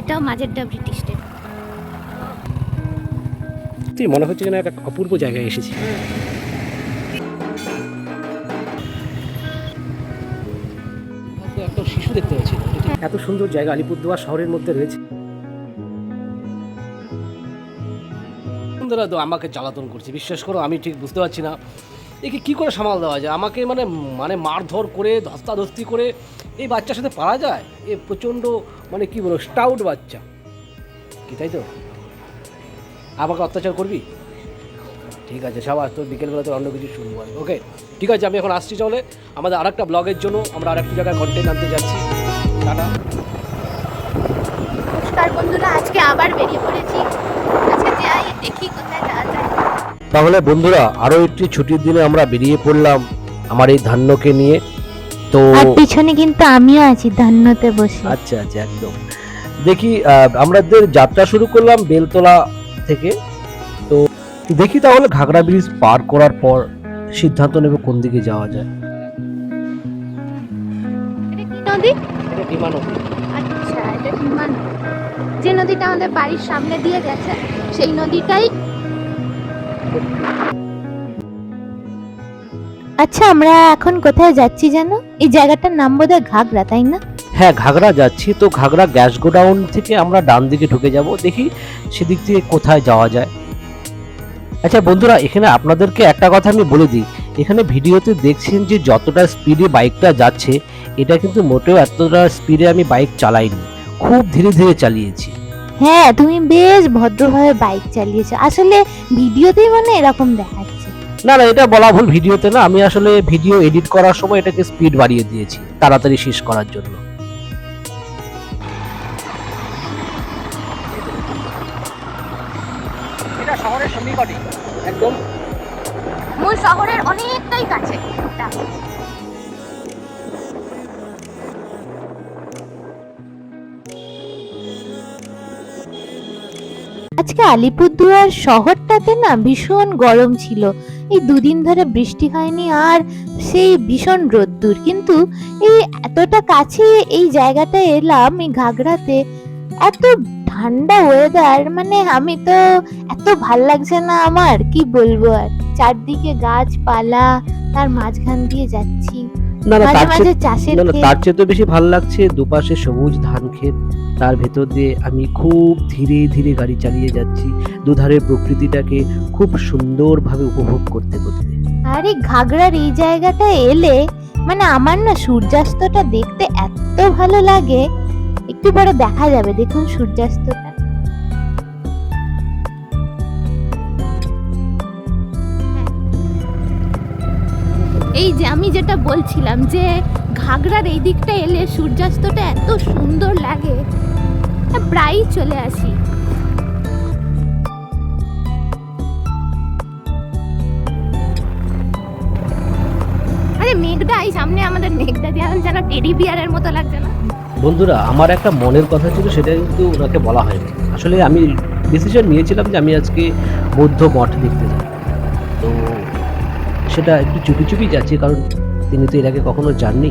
এটাও মাঝেরটা British state তুই মনে হচ্ছে যেন একটা অপূর্ব জায়গায় এসেছি একটা শিশু দেখতে পাচ্ছি। এটা এত সুন্দর জায়গা আলিপুরদুয়ার শহরের মধ্যে রয়েছে। আমাকে জ্বালাতন করছে। বিশ্বাস করো আমি ঠিক বুঝতে পারছি না। একে কী করে সামাল দেওয়া যায়? আমাকে মানে মানে মারধর করে ধস্তাধস্তি করে এই বাচ্চার সাথে পারা যায়? এ প্রচণ্ড মানে কি বলব স্টাউট বাচ্চা। কি তাই তো? আমাকে অত্যাচার করবি? ঠিক আছে সবার তোর বিকেলবেলা তোর অন্য কিছু শুনব আমি। ওকে ঠিক আছে আমি এখন আসছি চলে আমাদের আরেকটা ব্লগের জন্য আমরা আরেকটা জায়গায় কন্টেন্ট আনতে যাচ্ছি। টাটা। নমস্কার বন্ধুরা আজকে আবার বেরিয়ে পড়েছি। আজকে যাই দেখি কোথায় যাওয়া যায়। তাহলে বন্ধুরা আরও একটি ছুটির দিনে আমরা বেরিয়ে পড়লাম আমার এই ধান্যকে নিয়ে। তো আর পিছনে কিন্তু আমিও আছি ধান্যতে বসে। আচ্ছা আচ্ছা একদম। দেখি আহ, আমাদের যাত্রা শুরু করলাম বেলতলা থেকে। তো দেখি তাহলে ঘাগড়া ব্রিজ পার করার পর সিদ্ধান্ত নেব কোন দিকে যাওয়া যায়। এটা কি নদী? আচ্ছা এটা ডিমা নদী। যে নদীটা আমাদের বাড়ির সামনে দিয়ে গেছে সেই নদীটাই আচ্ছা আমরা এখন কোথায় যাচ্ছি জানো? এই জায়গাটার নাম বোধহয় ঘাগরা তাই না? হ্যাঁ ঘাগড়া যাচ্ছি। তো ঘাগড়া গ্যাস গোডাউন থেকে আমরা ডান দিকে ঢুকে যাব। দেখি সেদিক থেকে কোথায় যাওয়া যায়। আচ্ছা বন্ধুরা এখানে আপনাদেরকে একটা কথা আমি বলে দিই। এখানে ভিডিওতে দেখছেন যে যতটা স্পিডে বাইকটা যাচ্ছে এটা কিন্তু মোটেও এতটা স্পিডে আমি বাইক চালাইনি। খুব ধীরে ধীরে চালিয়েছি। হ্যাঁ তুমি বেশ ভদ্রভাবে বাইক চালিয়েছো। আসলে ভিডিওতেই মানে এরকম দেখাচ্ছে না না এটা বলা ভুল ভিডিওতে না আমি আসলে ভিডিও এডিট করার সময় এটাকে স্পিড বাড়িয়ে দিয়েছি তাড়াতাড়ি শেষ করার জন্য। এটা শহরের সন্নিকটে একদম। মূল শহরের অনেকটাই কাছে। আজকে আলিপুরদুয়ার শহরটাতে না ভীষণ গরম ছিল। এই দুদিন ধরে বৃষ্টি হয়নি আর সেই ভীষণ রোদ্দুর। কিন্তু এই এতটা কাছে এই জায়গাটা এলাম, এই ঘাগড়াতে, এত ঠান্ডা ওয়েদার মানে আমি তো এত ভালো লাগছে না আমার, কি বলব আর? চারদিকে গাছপালা, তার মাঝখান দিয়ে যাচ্ছি। না না তার চেয়ে না না তার চেয়ে তো বেশি ভালো লাগছে দুপাশে সবুজ ধান ক্ষেত। তার ভেতর দিয়ে আমি খুব ধীরে ধীরে গাড়ি চালিয়ে যাচ্ছি। দুধারে প্রকৃতিটাকে খুব সুন্দরভাবে উপভোগ করতে করতে। আর ঘাগড়ার এই জায়গাটা এলে মানে আমার না সূর্যাস্তটা দেখতে এত ভালো লাগে। একটু পরে দেখা যাবে দেখুন সূর্যাস্তটা। এই যে আমি যেটা বলছিলাম যে ঘাগড়ার এই দিকটা এলে সূর্যাস্তটা এত সুন্দর লাগে। প্রায়ই চলে আসি। আরে মেঘদা, এই সামনে আমাদের মেঘদা দিয়ে যেন টেডি বিয়ারের মতো লাগছে না? বন্ধুরা, আমার একটা মনের কথা ছিল, সেটা কিন্তু ওনাকে বলা হয়নি। আসলে আমি ডিসিশন নিয়েছিলাম যে আমি আজকে বৌদ্ধ মঠ দেখতে যাব। সেটা একটু চুপি চুপি যাচ্ছি কারণ তিনি তো এর আগে কখনো যাননি।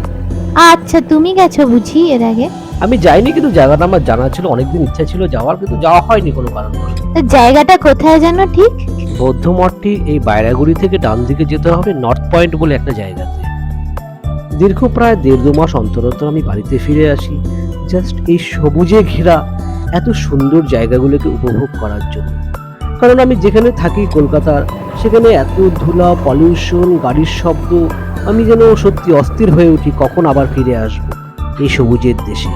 আচ্ছা তুমি গেছো বুঝি এর আগে? আমি যাইনি কিন্তু জায়গাটা আমার জানা ছিল অনেকদিন ইচ্ছা ছিল যাওয়ার কিন্তু যাওয়া হয়নি কোনো কারণবশত। তো জায়গাটা কোথায় জানো ঠিক? বৌদ্ধ মঠটি এই বাইরাগুড়ি থেকে ডান দিকে যেতে হবে নর্থ পয়েন্ট বলে একটা জায়গাতে। দীর্ঘ প্রায় দেড় দু মাস অন্তর অন্তর আমি বাড়িতে ফিরে আসি জাস্ট এই সবুজে ঘেরা এত সুন্দর জায়গাগুলোকে উপভোগ করার জন্য। কারণ আমি যেখানে থাকি কলকাতার, সেখানে এত ধুলা পলিউশন গাড়ির শব্দ, আমি যেন সত্যি অস্থির হয়ে উঠি, কখন আবার ফিরে আসব? এই সবুজের দেশে।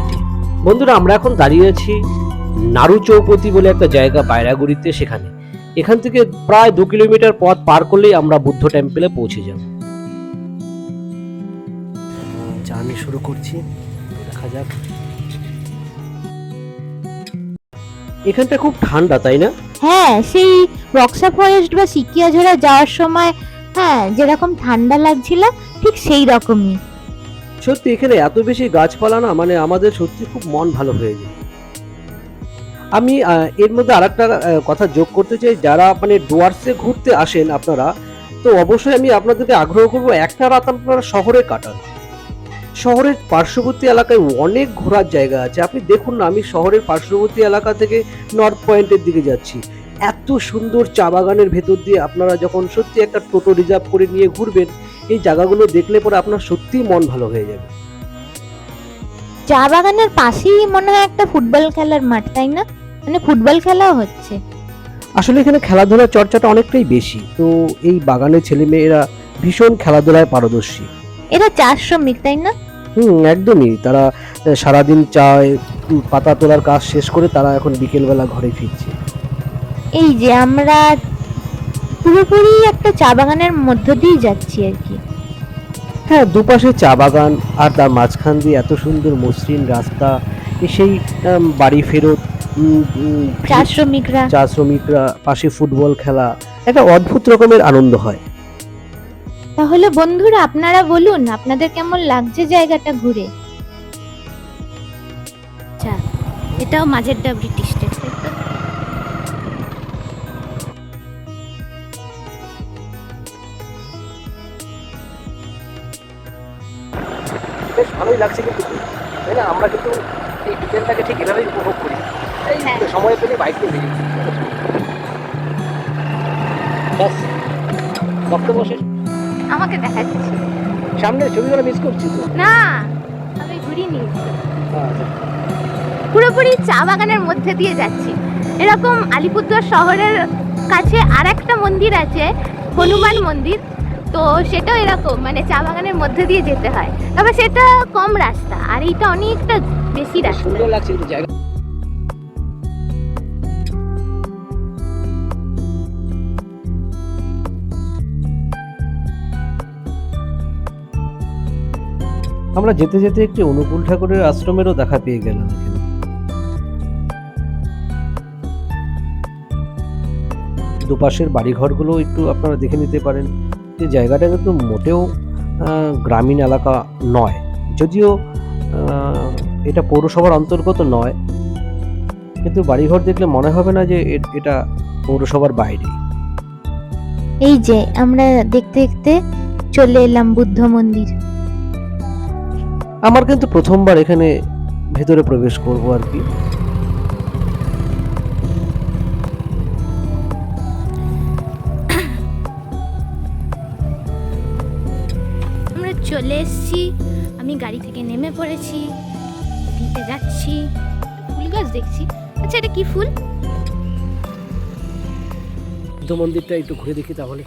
বন্ধুরা, আমরা এখন দাঁড়িয়ে আছি নাড়ু চৌপতি বলে একটা জায়গা বাইরাগুড়িতে সেখানে। এখান থেকে প্রায় দু কিলোমিটার পথ পার করলেই আমরা বুদ্ধ টেম্পলে পৌঁছে যাব। জার্নি শুরু করছি। দেখা যাক। এখানটা খুব ঠান্ডা, তাই না? হ্যাঁ সেই বক্সা ফরেস্ট বা সিকিয়াঝোড়া যাওয়ার সময় হ্যাঁ যেরকম ঠান্ডা লাগছিল, ঠিক সেই রকমই। সত্যি, এখানে এত বেশি গাছপালা না মানে আমাদের সত্যি খুব মন ভালো হয়ে যায়। আমি এর মধ্যে আর একটা কথা যোগ করতে চাই, যারা মানে ডুয়ার্সে ঘুরতে আসেন আপনারা, তো অবশ্যই আমি আপনাদেরকে আগ্রহ করব, একটা রাত আপনারা শহরে কাটান। শহরের পার্শ্ববর্তী এলাকায় অনেক ঘোরার জায়গা আছে। আপনি দেখুন না আমি শহরের পার্শ্ববর্তী এলাকা থেকে নর্থ পয়েন্টের দিকে যাচ্ছি। এত সুন্দর চা বাগানের ভেতর দিয়ে আপনারা যখন সত্যি একটা টোটো রিজার্ভ করে নিয়ে ঘুরবেন এই জায়গাগুলো দেখলে পরে আপনার সত্যিই মন ভালো হয়ে যাবে। চা বাগানের পাশেই মনে হয় একটা ফুটবল খেলার মাঠ তাই না? মানে ফুটবল খেলাও হচ্ছে। আসলে এখানে খেলাধুলার চর্চাটা অনেকটাই বেশি। তো এই বাগানের ছেলেমেয়েরা ভীষণ খেলাধুলায় পারদর্শী। এরা চা শ্রমিক তাই না? হুম একদমই। তারা সারাদিন চায় পাতা তোলার কাজ শেষ করে তারা এখন বিকেলবেলা ঘরে ফিরছে। এই যে আমরা পুরোপুরি একটা চা বাগানের মধ্য দিয়ে যাচ্ছি আর কি। হ্যাঁ দুপাশে চা বাগান আর তার মাঝখান দিয়ে এত সুন্দর মসৃণ রাস্তা সেই বাড়ি ফেরত চা শ্রমিকরা। চা শ্রমিকরা পাশে ফুটবল খেলা একটা অদ্ভুত রকমের আনন্দ হয়। তাহলে বন্ধুরা আপনারা বলুন আপনাদের কেমন লাগছে জায়গাটা ঘুরে? আচ্ছা এটাও মাঝেরটা ব্রিটিশ স্টেট বেশ ভালোই লাগছে কিন্তু তাই না? আমরা কিন্তু এই বিকেলটাকে ঠিক এভাবেই উপভোগ করি। এই হ্যাঁ। সময় পেলে বাইক নিয়ে বেরিয়ে ব্যাস শেষ। আমাকে দেখাচ্ছি সামনের ছবিগুলো মিস করছি তো। না আমি ঘুরিয়ে নিয়েছি আচ্ছা। পুরোপুরি চা বাগানের মধ্যে দিয়ে যাচ্ছি। এরকম আলিপুরদুয়ার শহরের কাছে আর একটা মন্দির আছে হনুমান মন্দির। তো সেটাও এরকম মানে চা বাগানের মধ্যে দিয়ে যেতে হয়। তবে সেটা কম রাস্তা আর এইটা অনেকটা বেশি রাস্তা। সুন্দর লাগছে জায়গা। আমরা যেতে যেতে একটি অনুকূল ঠাকুরের আশ্রমেরও দেখা পেয়ে গেলাম দুপাশের বাড়িঘরগুলো একটু আপনারা দেখে নিতে পারেন। যে জায়গাটা কিন্তু মোটেও গ্রামীণ এলাকা নয়। যদিও এটা পৌরসভার অন্তর্গত নয়। কিন্তু বাড়িঘর দেখলে মনে হবে না যে এটা পৌরসভার বাইরে। এই যে, আমরা দেখতে দেখতে চলে এলাম বুদ্ধ মন্দির। আমার কিন্তু প্রথমবার এখানে ভেতরে প্রবেশ করব আর কি। আমরা চলে এসেছি। আমি গাড়ি থেকে নেমে পড়েছি। দিতে যাচ্ছি। ফুল গাছ দেখছি। আচ্ছা এটা কি ফুল? বুদ্ধ মন্দিরটা একটু ঘুরে দেখি তাহলে।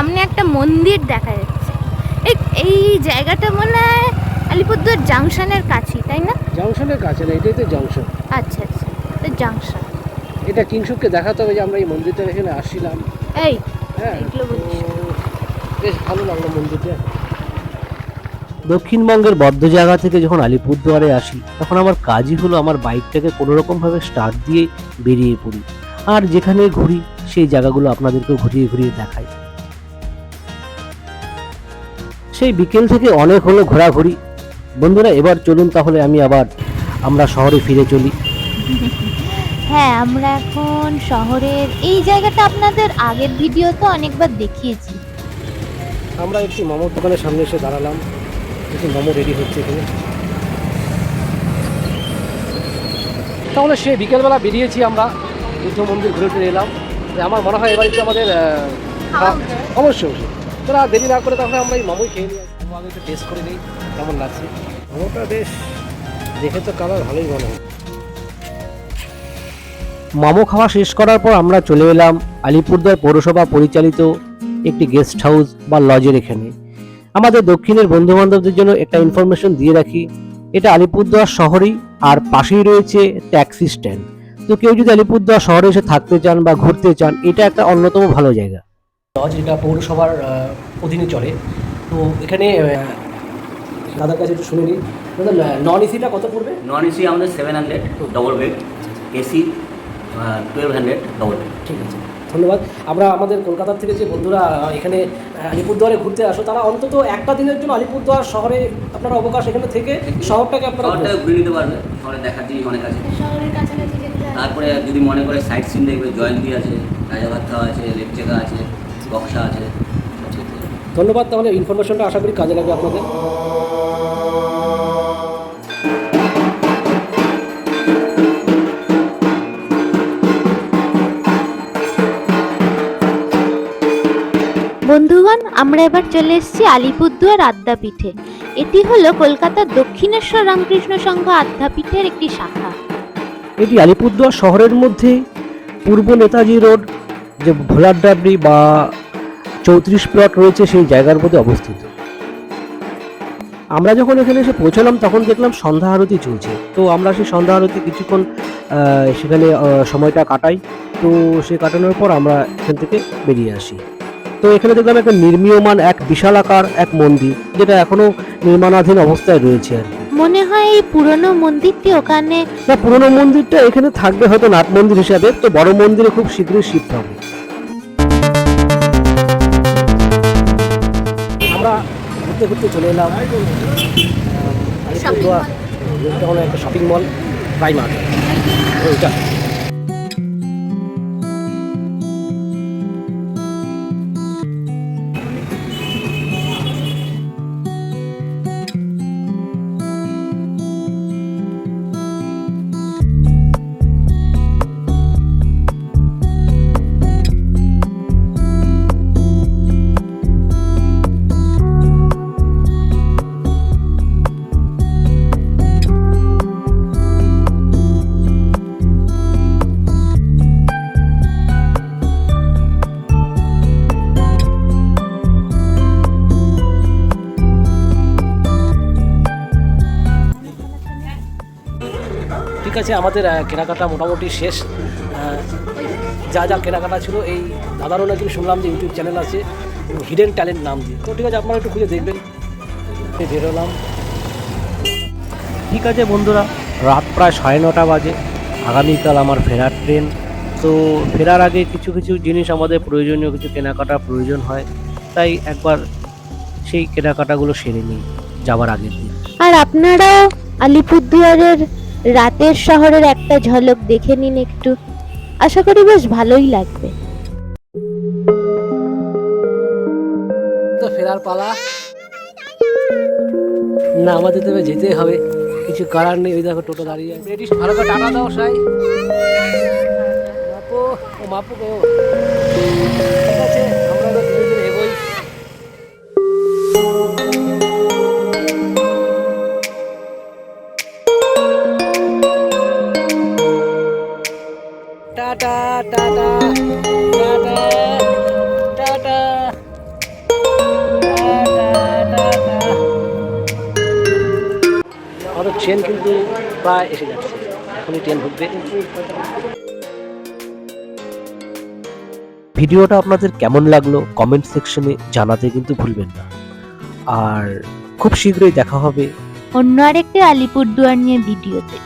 সামনে একটা মন্দির দেখা যাচ্ছে। এই এই জায়গাটা মনে হয় আলিপুরদুয়ার জাংশনের কাছেই তাই না? জাংশনের কাছে না এটাই তো জাংশন। আচ্ছা আচ্ছা তো জাংশন। এটা কিংশুককে দেখাতে হবে যে আমরা এই মন্দিরটা এখানে আসছিলাম। এই হ্যাঁ বেশ ভালো লাগল মন্দিরটা। দক্ষিণবঙ্গের বদ্ধ জায়গা থেকে যখন আলিপুরদুয়ারে আসি তখন আমার কাজই হলো আমার বাইকটাকে কোনো রকমভাবে স্টার্ট দিয়ে বেরিয়ে পড়ি। আর যেখানে ঘুরি সেই জায়গাগুলো আপনাদেরকে ঘুরিয়ে ঘুরিয়ে দেখাই। সেই বিকেল থেকে অনেক হলো ঘোরাঘুরি। বন্ধুরা এবার চলুন তাহলে আমি আবার আমরা শহরে ফিরে চলি। হ্যাঁ আমরা এখন শহরের এই জায়গাটা আপনাদের আগের ভিডিওতে অনেকবার দেখিয়েছি। আমরা একটি মোমোর দোকানের সামনে এসে দাঁড়ালাম। একটু মোমো রেডি হচ্ছে এখানে। তাহলে সে বিকেলবেলা বেরিয়েছি আমরা। বুদ্ধ মন্দির ঘুরে ফিরে এলাম। তো আমার মনে হয় এবার একটু আমাদের আহ, অবশ্যই অবশ্যই। তোরা দেরি না করে তাহলে আমরা এই মোমোই খেয়ে নিই। মোমো আগে একটু টেস্ট করে নিই কেমন লাগছে? মোমোটা বেশ দেখে তো কালার ভালোই মনে হয়। মোমো খাওয়া শেষ করার পর আমরা চলে এলাম আলিপুরদুয়ার পৌরসভা পরিচালিত একটি গেস্ট হাউস বা লজের এখানে। আমাদের দক্ষিণের বন্ধু বান্ধবদের জন্য একটা ইনফরমেশন দিয়ে রাখি এটা আলিপুরদুয়ার শহরেই আর পাশেই রয়েছে ট্যাক্সি স্ট্যান্ড তো কেউ যদি আলিপুরদুয়ার শহরে এসে থাকতে চান বা ঘুরতে চান এটা একটা অন্যতম ভালো জায়গা। লজ এটা পৌরসভার অধীনে চলে। তো এখানে দাদার কাছে একটু শুনে নিই। দাদা নন এসিটা কত পড়বে? নন এসি আমাদের seven hundred double bed AC twelve hundred double bed ঠিক আছে ধন্যবাদ। আমরা আমাদের কলকাতার থেকে যে বন্ধুরা এখানে আলিপুরদুয়ারে ঘুরতে আসো তারা অন্তত একটা দিনের জন্য আলিপুরদুয়ার শহরে আপনারা অবকাশ এখানে থেকে শহরটাকে আপনারা। ঘুরে নিতে পারবে। শহরে দেখার জিনিস অনেক আছে। তারপরে যদি মনে করে সাইট সিন দেখবে জয়ন্তী আছে রাজাভাত্তা আছে লেপচেকা আছে। বক্সা আছে। ধন্যবাদ তাহলে ইনফরমেশনটা আশা করি কাজে লাগবে আপনাদের। বন্ধুগণ আমরা এবার চলে এসেছি আলিপুরদুয়ার আদ্যাপীঠে। এটি হলো কলকাতার দক্ষিণেশ্বর রামকৃষ্ণ সংঘ আদ্যাপীঠের একটি শাখা। এটি আলিপুরদুয়ার শহরের মধ্যে পূর্ব নেতাজি রোড যে ভোলার ডাবরি বা চৌত্রিশ প্লট রয়েছে সেই জায়গার মধ্যে অবস্থিত। আমরা যখন এখানে এসে পৌঁছলাম তখন দেখলাম সন্ধ্যা আরতি চলছে। তো আমরা সেই সন্ধ্যা আরতি কিছুক্ষণ সেখানে সময়টা কাটাই। তো সে কাটানোর পর আমরা এখান থেকে বেরিয়ে আসি। তো এখানে দেখলাম একটা নির্মীয়মান এক বিশালাকার এক মন্দির যেটা এখনও নির্মাণাধীন অবস্থায় রয়েছে আর মনে হয় এই পুরনো মন্দিরটি ওখানে না পুরনো মন্দিরটা এখানে থাকবে হয়তো নাট মন্দির হিসাবে তো বড় মন্দিরে খুব শীঘ্রই শিফট হবে। ঘুরতে ঘুরতে চলে এলাম। আলিপুরদুয়ার একটা শপিং মল প্রাইমার্ট ওইটা। ঠিক আছে আমাদের কেনাকাটা মোটামুটি শেষ। যা যা কেনাকাটা ছিল এই দাদারও নাকি শুনলাম যে ইউটিউব চ্যানেল আছে হিডেন ট্যালেন্ট নাম দিয়ে। তো ঠিক আছে আপনারা একটু খুঁজে দেখবেন। বেরোলাম। ঠিক আছে বন্ধুরা রাত প্রায় সাড়ে নটা বাজে। আগামীকাল আমার ফেরার ট্রেন। তো ফেরার আগে কিছু কিছু জিনিস আমাদের প্রয়োজনীয় কিছু কেনাকাটা প্রয়োজন হয়। তাই একবার সেই কেনাকাটাগুলো সেরে নিই যাওয়ার আগের দিন। আর আপনারাও আলিপুরদুয়ারের রাতের শহরের একটা ঝলক দেখে নিন একটু। আশা করি বেশ ভালোই লাগবে। তো ফেরার পালা। না আমাদের তবে যেতে হবে। কিছু করার নেই ওই দেখো টোটো দাঁড়িয়ে আছে। ভালো করে টাটা দাও সাই। মাপো ও মাপো গো। ট্রেন কিন্তু প্রায় এসে যাচ্ছে। এখনই ট্রেন ঢুকবে। ভিডিওটা আপনাদের কেমন লাগল কমেন্ট সেকশনে জানাতে কিন্তু ভুলবেন না। আর খুব শীঘ্রই দেখা হবে। অন্য আরেকটি আলিপুরদুয়ার নিয়ে ভিডিওতে।